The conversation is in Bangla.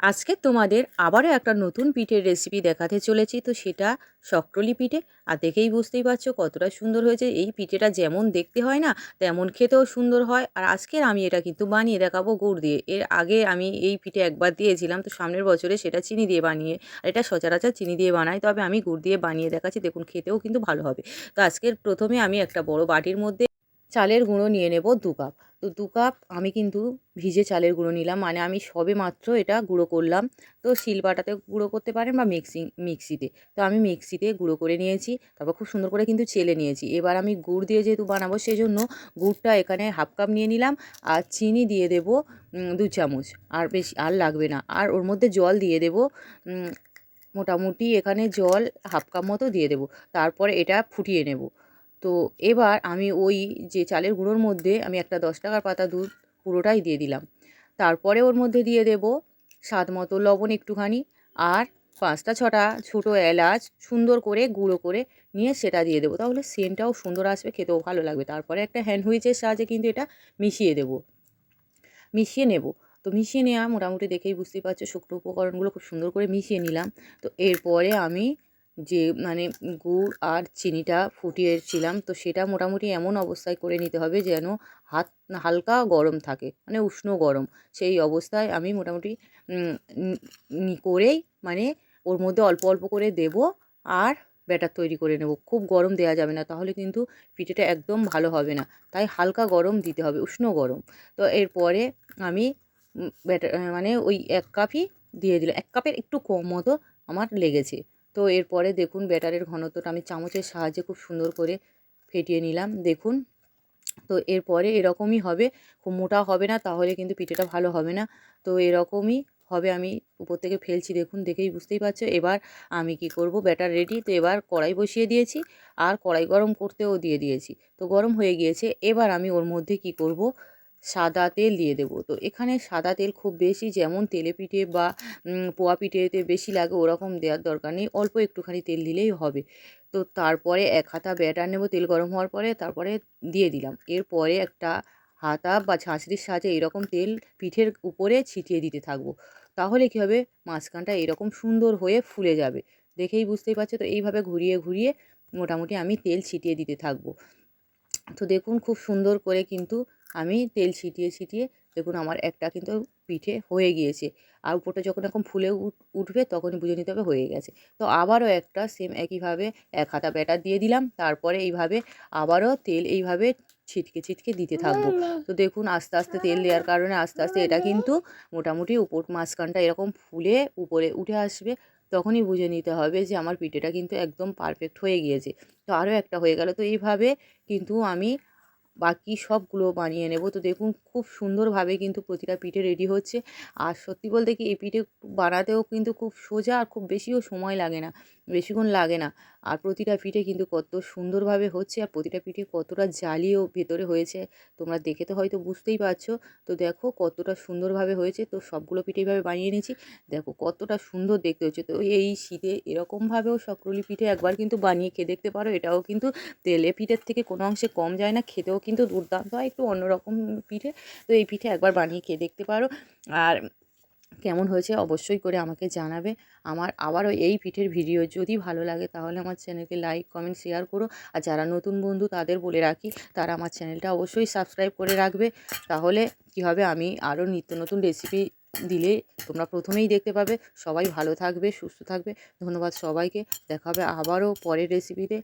আজকে তোমাদের আবারও একটা নতুন পিঠের রেসিপি দেখাতে চলেছি, তো সেটা শক্রলি পিঠে। আর দেখেই বুঝতেই পারছ কতটা সুন্দর হয়েছে। এই পিঠেটা যেমন দেখতে হয় না, তেমন খেতেও সুন্দর হয়। আর আজকের আমি এটা কিন্তু বানিয়ে দেখাবো গুড় দিয়ে। এর আগে আমি এই পিঠে একবার দিয়েছিলাম, তো সামনের বছরে সেটা চিনি দিয়ে বানিয়ে, আর এটা সচরাচর চিনি দিয়ে বানাই। তবে আমি গুড় দিয়ে বানিয়ে দেখাচ্ছি, দেখুন খেতেও কিন্তু ভালো হবে। তো আজকের প্রথমে আমি একটা বড় বাটির মধ্যে চালের গুঁড়ো নিয়ে নেব দু কাপ। তো দু কাপ আমি কিন্তু ভিজে চালের গুঁড়ো নিলাম। মানে আমি সবে মাত্র এটা গুঁড়ো করলাম। তো শিলবাটাতে গুঁড়ো করতে পারেন বা মিক্সি, মিক্সিতে। তো আমি মিক্সিতে গুঁড়ো করে নিয়েছি। তারপর খুব সুন্দর করে কিন্তু চেলে নিয়েছি। এবার আমি গুড় দিয়ে যেহেতু বানাবো সেই জন্য গুড়টা এখানে হাফ কাপ নিয়ে নিলাম। আর চিনি দিয়ে দেব দু চামচ। আর বেশি আর লাগবে না। আর ওর মধ্যে জল দিয়ে দেব মোটামুটি এখানে জল হাফ কাপ মতো দিয়ে দেব। তারপরে এটা ফুটিয়ে নেব। তো এবার আমি ওই যে চালের গুঁড়োর মধ্যে আমি একটা দশ টাকার পাতা দুধ পুরোটাই দিয়ে দিলাম। তারপরে ওর মধ্যে দিয়ে দেব স্বাদ মতো লবণ একটুখানি আর পাঁচটা ছটা ছোটো এলাচ সুন্দর করে গুঁড়ো করে নিয়ে সেটা দিয়ে দেবো। তাহলে সেন্টটাও সুন্দর আসবে, খেতেও ভালো লাগবে। তারপরে একটা হ্যান্ড হুইচের সাহায্যে কিন্তু এটা মিশিয়ে দেব। মিশিয়ে নেব। তো মিশিয়ে নেওয়া মোটামুটি দেখেই বুঝতেই পারছ শুকনো উপকরণগুলো খুব সুন্দর করে মিশিয়ে নিলাম। তো এরপরে আমি যে মানে গুড় আর চিনিটা ফুটিয়েছিলাম, তো সেটা মোটামুটি এমন অবস্থায় করে নিতে হবে যেন হাত, হালকা গরম থাকে মানে উষ্ণ গরম। সেই অবস্থায় আমি মোটামুটি করেই মানে ওর মধ্যে অল্প অল্প করে দেব আর ব্যাটার তৈরি করে নেব। খুব গরম দেওয়া যাবে না, তাহলে কিন্তু পিঠেটা একদম ভালো হবে না। তাই হালকা গরম দিতে হবে, উষ্ণ গরম। তো এরপরে আমি ব্যাটার মানে ওই এক কাপই দিয়ে দিলাম। এক কাপের একটু কম মতো আমার লেগেছে। তো এরপরে দেখুন ব্যাটারের ঘনত্বটা আমি চামচের সাহায্যে খুব সুন্দর করে ফেটিয়ে নিলাম, দেখুন। তো এরপরে এরকমই হবে, খুব মোটা হবে না, তাহলে কিন্তু পিঠেটা ভালো হবে না। তো এরকমই হবে, আমি উপর থেকে ফেলছি, দেখুন, দেখেই বুঝতেই পারছ। এবার আমি কি করব, ব্যাটার রেডি, তো এবার কড়াই বসিয়ে দিয়েছি, আর কড়াই গরম করতেও দিয়ে দিয়েছি। তো গরম হয়ে গিয়েছে, এবার আমি ওর মধ্যে কি করব সাদা তেল দিয়ে দেবো। তো এখানে সাদা তেল খুব বেশি যেমন তেলে পিঠে বা পোয়া পিঠেতে বেশি লাগে ওরকম দেওয়ার দরকার নেই, অল্প একটুখানি তেল দিলেই হবে। তো তারপরে এক হাতা ব্যাটার নেব তেল গরম হওয়ার পরে, তারপরে দিয়ে দিলাম। এরপরে একটা হাতা বা ছাঁচড়ির সাহায্যে এরকম তেল পিঠের উপরে ছিটিয়ে দিতে থাকব। তাহলে কী হবে? মাঝখানটা এরকম সুন্দর হয়ে ফুলে যাবে। দেখেই বুঝতেই পারছ? তো এইভাবে ঘুরিয়ে ঘুরিয়ে মোটামুটি আমি তেল ছিটিয়ে দিতে থাকব। তো দেখুন খুব সুন্দর করে কিন্তু আমি তেল ছিটিয়ে ছিটিয়ে দেখুন আমার একটা কিন্তু পিঠে হয়ে গিয়েছে। আর উপরটা যখন এরকম ফুলে উঠবে তখনই বুঝে নিতে হবে হয়ে গেছে। তো আবারও একটা সেম একইভাবে এক হাতা ব্যাটার দিয়ে দিলাম তারপরে এইভাবে আবারও তেল এইভাবে ছিটকে ছিটকে দিতে থাকব। তো দেখুন আস্তে আস্তে তেল দেওয়ার কারণে আস্তে আস্তে এটা কিন্তু মোটামুটি উপর মাঝখানটা এরকম ফুলে উপরে উঠে আসবে তখনই বুঝে নিতে হবে যে আমার পিঠেটা কিন্তু একদম পারফেক্ট হয়ে গিয়েছে। তো আরও একটা হয়ে গেল। তো এইভাবে কিন্তু আমি বাকি সবগুলো বানিয়ে নেব। তো দেখুন, খুব সুন্দরভাবে কিন্তু প্রতিটা পিঠে রেডি হচ্ছে। আর সত্যি বলতে কি, এই পিঠে বানাতেও কিন্তু খুব সোজা আর খুব বেশিও সময় লাগে না, বেশিক্ষণ লাগে না। আর প্রতিটা পিঠে কিন্তু কত সুন্দরভাবে হচ্ছে, আর প্রতিটা পিঠে কতটা জালিও ভেতরে হয়েছে, তোমরা দেখে তো হয়তো বুঝতেই পারছ। তো দেখো কতটা সুন্দরভাবে হয়েছে, তো সবগুলো পিঠে এইভাবে বানিয়ে নিয়েছি। দেখো কতটা সুন্দর দেখতে হচ্ছে। তো এই শীতে এরকমভাবেও সকলি পিঠে একবার কিন্তু বানিয়ে খেয়ে দেখতে পারো। এটাও কিন্তু তেলে পিঠের থেকে কোনো অংশে কম যায় না, খেতেও কিন্তু দুর্দান্ত হয়। একটু অন্যরকম পিঠে, তো এই পিঠে একবার বানিয়ে খেয়ে দেখতে পারো। আর কেমন হয়েছে অবশ্যই করে আমাকে জানাবে। আমার আবারও এই পিঠের ভিডিও যদি ভালো লাগে তাহলে আমার চ্যানেলকে লাইক, কমেন্ট, শেয়ার করো। আর যারা নতুন বন্ধু তাদের বলে রাখি, তারা আমার চ্যানেলটা অবশ্যই সাবস্ক্রাইব করে রাখবে। তাহলে কি হবে? আমি আরও নিত্য নতুন রেসিপি দিলে তোমরা প্রথমেই দেখতে পাবে। সবাই ভালো থাকবে, সুস্থ থাকবে। ধন্যবাদ সবাইকে। দেখা হবে আবারও পরের রেসিপিতে